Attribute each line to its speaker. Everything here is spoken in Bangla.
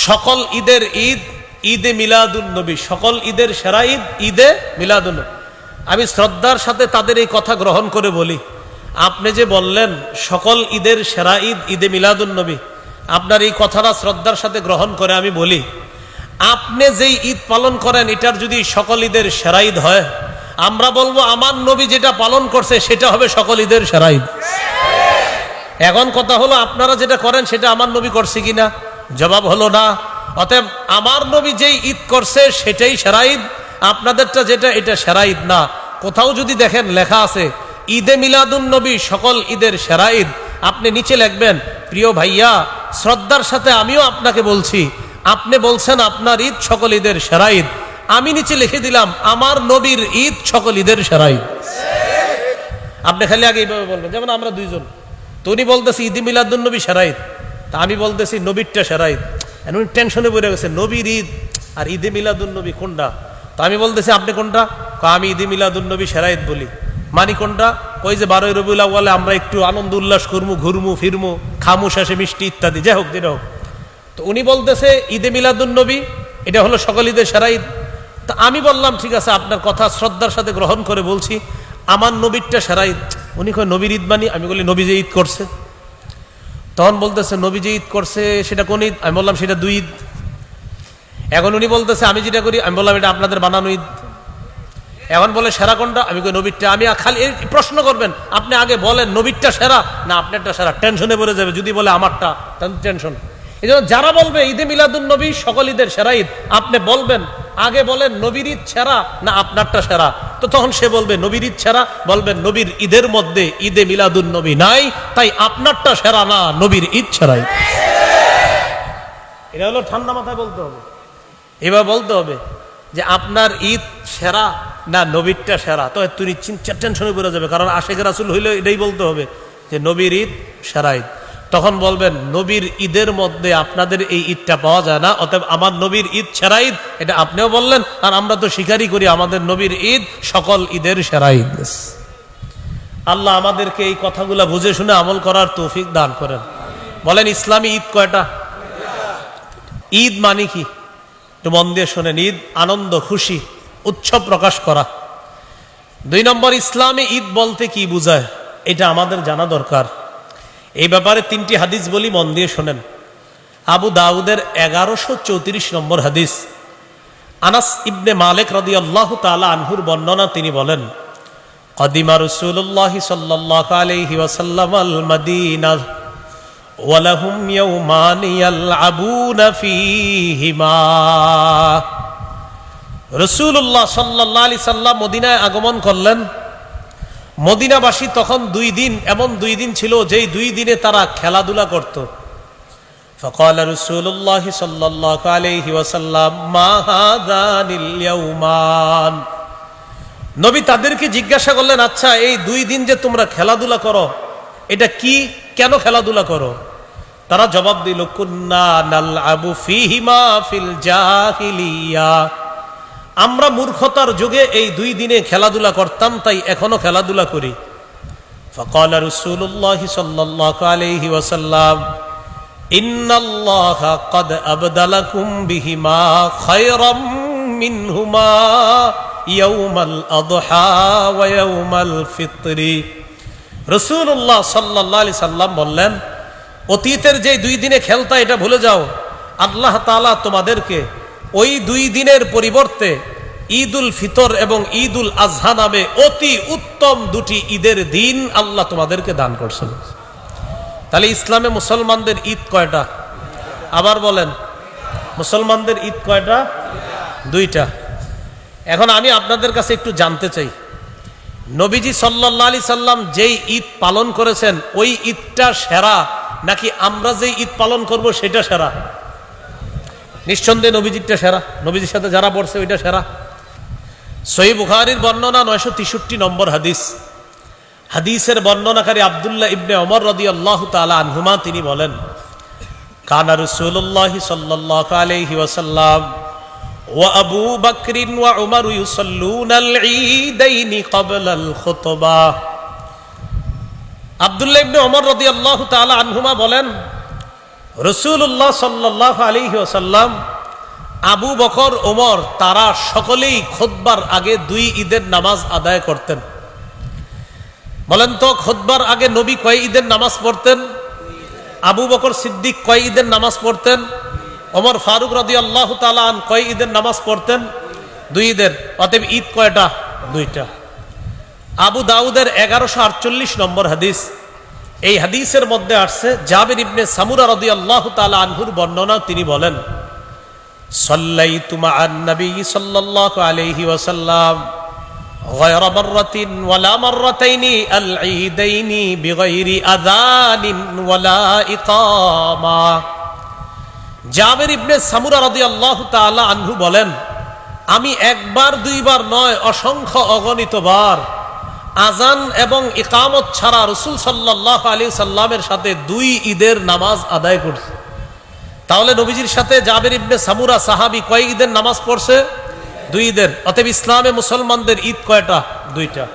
Speaker 1: সকল ঈদের ঈদ, ঈদে মিলাদুন নবী, সকল ঈদের সেরা ঈদ, ঈদে মিলাদুন নবী। আমি শ্রদ্ধার সাথে তাদের এই কথা গ্রহণ করে বলি। আপনি যে বললেন, সকল ঈদের সেরা ঈদ, ঈদে মিলাদুন নবী, আপনার এই কথাটা শ্রদ্ধার সাথে গ্রহণ করে আমি বলি। আপনি যেই ঈদ পালন করেন, এটার যদি সকল ঈদের সেরা ঈদ হয়, আমরা বলব, আমার নবী যেটা পালন করছে, সেটা হবে সকল ঈদের সেরা ঈদ। এখন কথা হলো, আপনারা যেটা করেন, সেটা আমার নবী করছে কিনা? জবাব হলো না। অতএব আমার নবী যেই ঈদ করছে সেটাই সেরা ঈদ। আপনাদেরটা যেটা, এটা সেরা ঈদ না। কোথাও যদি দেখেন লেখা আছে, ঈদে মিলাদুন নবী সকল ঈদের সেরা ঈদ। আপনি নিচে লিখবেন, প্রিয় ভাইয়া, শ্রদ্ধার সাথে আমিও আপনাকে বলছি, আপনি বলছেন আপনার ঈদ সকল ঈদের সেরা ঈদ। আমি নিচে লিখে দিলাম, আমার নবীর ঈদ সকল ঈদের সেরা ঈদ। আপনি খালি আগে এইভাবে বলবেন, যেমন আমরা দুইজন, তো উনি বলতেছি, ঈদ মিলাদুন নবী সেরাইদ তা আমি বলতেছি, নবীরটা সেরাইদ এখন উনি টেনশনে পড়ে গেছে, নবীর ঈদ আর ঈদে মিলাদুন নবী কোনটা? তো আমি বলতেছি, আপনি কোনটা? আমি ঈদে মিলাদুন নবী সেরাইদ বলি। মানি কোনটা? ওই যে বারোই রবিউল আউ্বালে আমরা একটু আনন্দ, উল্লাস করমু, ঘুরমু, ফিরমু, খামু শেষে মিষ্টি ইত্যাদি, যাই হোক, যেটা হোক। তো উনি বলতেছে, ঈদে মিলাদুন নবী এটা হলো সকল ঈদের সেরা ঈদ। তা আমি বললাম, ঠিক আছে, আপনার কথা শ্রদ্ধার সাথে গ্রহণ করে বলছি, আমার নবীরটা সেরা ঈদ। উনি কয়, নবীর ঈদ মানি? আমি বলি, নবী যে ঈদ করছে। তখন বলতেছে নবী যে ঈদ করছে, সেটা কোন ঈদ? আমি বললাম, সেটা দুই ঈদ। এখন উনি বলতেছে, আমি যেটা করি, আমি বললাম, এটা আপনাদের বানানো ঈদ। এখন বলে, সেরা কোনটা? আমি কই, নবীরটা। আমি খালি এই প্রশ্ন করবেন, আপনি আগে বলেন, নবীরটা সেরা? না, আপনারটা সেরা। টেনশনে পড়ে যাবে, যদি বলে আমারটা, তাহলে টেনশন এই জন্য যারা বলবে, ঈদে মিলাদুন নবী, সকল ঈদের সেরা ঈদ, আপনি বলবেন, আগে বলেন, নবীর ঈদ সেরা, না, আপনারটা সেরা? তো তখন সে বলবে, নবীর ঈদ বলবেন নবীর ঈদের মধ্যে ঈদে মিলাদুন নবী নাই, তাই আপনারটা সেরা না, নবীর ঈদ ঈদ এটা হলো ঠান্ডা মাথায় বলতে হবে। এবার বলতে হবে যে আপনার ঈদ সেরা না নবীরটা সেরা? তো তুমি চিন্তা টেনশনে পড়ে যাবে, কারণ আশেখ রাসুল হইলে এটাই বলতে হবে যে নবীর ঈদ সেরা ঈদ। তখন বলবেন, নবীর ঈদের মধ্যে আপনাদের এই ঈদটা পাওয়া যায় না, অতএব আমার নবীর ঈদ সেরা ঈদ। এটা আপনিও বললেন, আর আমরা তো স্বীকারই করি আমাদের নবীর ঈদ সকল ঈদের সেরা ঈদ। আল্লাহ আমাদেরকে এই কথাগুলো বুঝে শুনে আমল করার তৌফিক দান করেন। বলেন, ইসলামী ঈদ কয়টা? ঈদ মানে কি? একটু মন দিয়ে শোনেন, ঈদ আনন্দ, খুশি, উৎসব প্রকাশ করা। দুই নম্বর, ইসলামে ঈদ বলতে কি বুঝায়? এটা আমাদের জানা দরকার। এই ব্যাপারে তিনটি হাদিস বলি, মন দিয়ে শোনেন। আবু দাউদের এগারোশো চৌত্রিশ নম্বর হাদিস। আনাস ইবনে মালেক রদি আল্লাহ তালা আনহুর বর্ণনা তিনি বলেন, কদিমা রসুল্লাহ সাল্লাহ আলহি ওয়াসাল্লাম আল মদিনা ওয়ালাহুম ইয়াউমান ইয়ালআবুনা ফীহিমা। রসুল্লাহ সাল্লাহ আলি সাল্লাম মদিনায় আগমন করলেন। মদিনাবাসী তখন দুই দিন এমন দুই দিন ছিল যেই দুই দিনে তারা খেলাধুলা করত فقال رسول الله صلى الله عليه وسلم ما هذان اليومان নবী তাদেরকে জিজ্ঞাসা করলেন আচ্ছা এই দুই দিন যে তোমরা খেলাধুলা করো এটা কি কেন খেলাধুলা করো তারা জবাব দিল কুন্না নাল আবু ফিহিমা ফিল জাহিলিয়া আমরা মূর্খতার যুগে এই দুই দিনে খেলাধুলা করতাম তাই এখনো খেলাধুলা করি فقال رسول الله صلى الله عليه وسلم إن الله قد أبدلكم بهما خيرا منهما يوم الأضحى ويوم الفطر রসুল্লাহ সাল্লাহ আলি সাল্লাম বললেন অতীতের যে দুই দিনে খেলতা এটা ভুলে যাও আল্লাহ তালা তোমাদেরকে ওই দুই দিনের পরিবর্তে ঈদ উল ফিতর এবং ঈদ উল আজহা নামে অতি উত্তম দুটি ঈদের দিন আল্লাহ তোমাদেরকে দান করছেন। তাহলে ইসলামে মুসলমানদের ঈদ কয়টা? আবার বলেন, মুসলমানদের ঈদ কয়টা? দুইটা। এখন আমি আপনাদের কাছে একটু জানতে চাই। নবীজি সাল্লাহ আলি সাল্লাম যেই ঈদ পালন করেছেন, ওই ঈদটা সেরা নাকি আমরা যেই ঈদ পালন করব সেটা সেরা? নিঃসন্দেহে নবীজিরটা সেরা নবীজির সাথে যারা পড়ছে ওইটা সেরা সই বুখারির বর্ণনা নয়শো তেষট্টি নম্বর হাদিস হাদিসের বর্ণনাকারী আবদুল্লাহ ইবনে অমর রদি আল্লাহ তালা আনহুমা তিনি বলেন কানা রসুল্লাহ সাল্লাহ আলহি ওয়াসাল্লাম وأبو بكر وعمر يصلون العيدين قبل الخطبة আব্দুল্লাহ ইবনে ওমর রাদিয়াল্লাহু তাআলা আনহুমা বলেন রসুল্লাহ সাল্লাহ আলী ওসাল্লাম আবু বকর, ওমর, তারা সকলেই খোদবার আগে দুই ঈদের নামাজ আদায় করতেন। বলেন তো, খোদবার আগে নবী কয় ঈদের নামাজ পড়তেন? আবু বকর সিদ্দিক কয় ঈদের নামাজ পড়তেন? ওমর ফারুক রাদি আল্লাহ তালান কয় ঈদের নামাজ পড়তেন? দুই ঈদের। অতএব ঈদ কয়টা? দুইটা। আবু দাউদের এগারোশো আটচল্লিশ নম্বর হাদিস। এই হাদিসের মধ্যে আসছে জাবির ইবনে সামুরা রদি আল্লাহ তালা আনহুর বর্ণনা তিনি বলেন সাল্লাইতু মা'আন নবী সাল্লাল্লাহু আলাইহি ওয়াসাল্লাম غير مرة ولا مرتين العيدين بغير أذان ولا إقامة জাবের ইবনে সামুরা রাদিয়াল্লাহু তাআলা আনহু বলেন আমি একবার দুইবার নয় অসংখ্য অগণিত বার আজান এবং ইকামত ছাড়া রসুল সাল্লাহ আলী সাল্লামের সাথে দুই ঈদের নামাজ আদায় করছে। তাহলে নবীজির সাথে জাবের ইবনে সামুরা সাহাবি কয় ঈদের নামাজ পড়ছে? দুই ঈদের। অতএব ইসলামে মুসলমানদের ঈদ কয়টা? দুইটা।